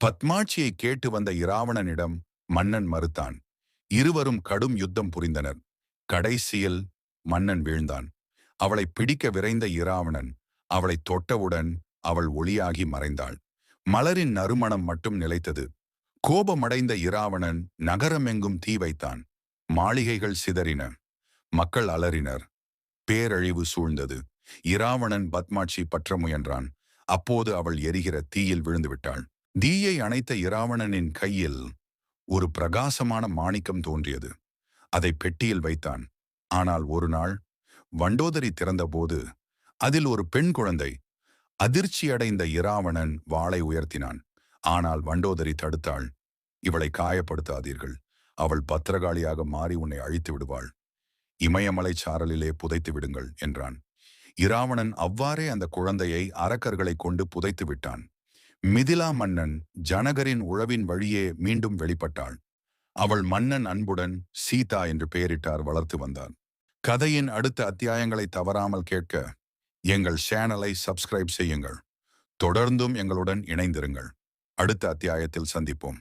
பத்மாட்சியை கேட்டு வந்த இராவணனிடம் மன்னன் மறுத்தான் இருவரும் கடும் யுத்தம் புரிந்தனர். கடைசியில் மன்னன் வீழ்ந்தான். அவளை பிடிக்க விரைந்த இராவணன் அவளை தொட்டவுடன் அவள் ஒளியாகி மறைந்தாள். மலரின் நறுமணம் மட்டும் நிலைத்தது. கோபமடைந்த இராவணன் நகரமெங்கும் தீ வைத்தான். மாளிகைகள் சிதறின. மக்கள் அலறினர். பேரழிவு சூழ்ந்தது. இராவணன் பத்மாட்சி பற்ற முயன்றான். அப்போது அவள் எரிகிற தீயில் விழுந்துவிட்டாள். தீயை அணைத்த இராவணனின் கையில் ஒரு பிரகாசமான மாணிக்கம் தோன்றியது. அதை பெட்டியில் வைத்தான். ஆனால் ஒரு நாள் வண்டோதரி திறந்தபோது அதில் ஒரு பெண் குழந்தை அதிர்ச்சியடைந்த இராவணன் வாளை உயர்த்தினான். ஆனால் வண்டோதரி தடுத்தாள். இவளை காயப்படுத்தாதீர்கள். அவள் பத்திரகாளியாக மாறி உன்னை அழித்து விடுவாள். இமயமலை சாரலிலே புதைத்து விடுங்கள் என்றான். இராவணன் அவ்வாறே அந்த குழந்தையை அரக்கர்களை கொண்டு புதைத்து விட்டான். மிதிலா மன்னன் ஜனகரின் உழவின் வழியே மீண்டும் வெளிப்பட்டாள். அவள் மன்னன் அன்புடன் சீதா என்று பெயரிட்டார் வளர்த்து வந்தான். கதையின் அடுத்த அத்தியாயங்களை தவறாமல் கேட்க எங்கள் சேனலை சப்ஸ்கிரைப் செய்யுங்கள். தொடர்ந்தும் எங்களுடன் இணைந்திருங்கள். அடுத்த அத்தியாயத்தில் சந்திப்போம்.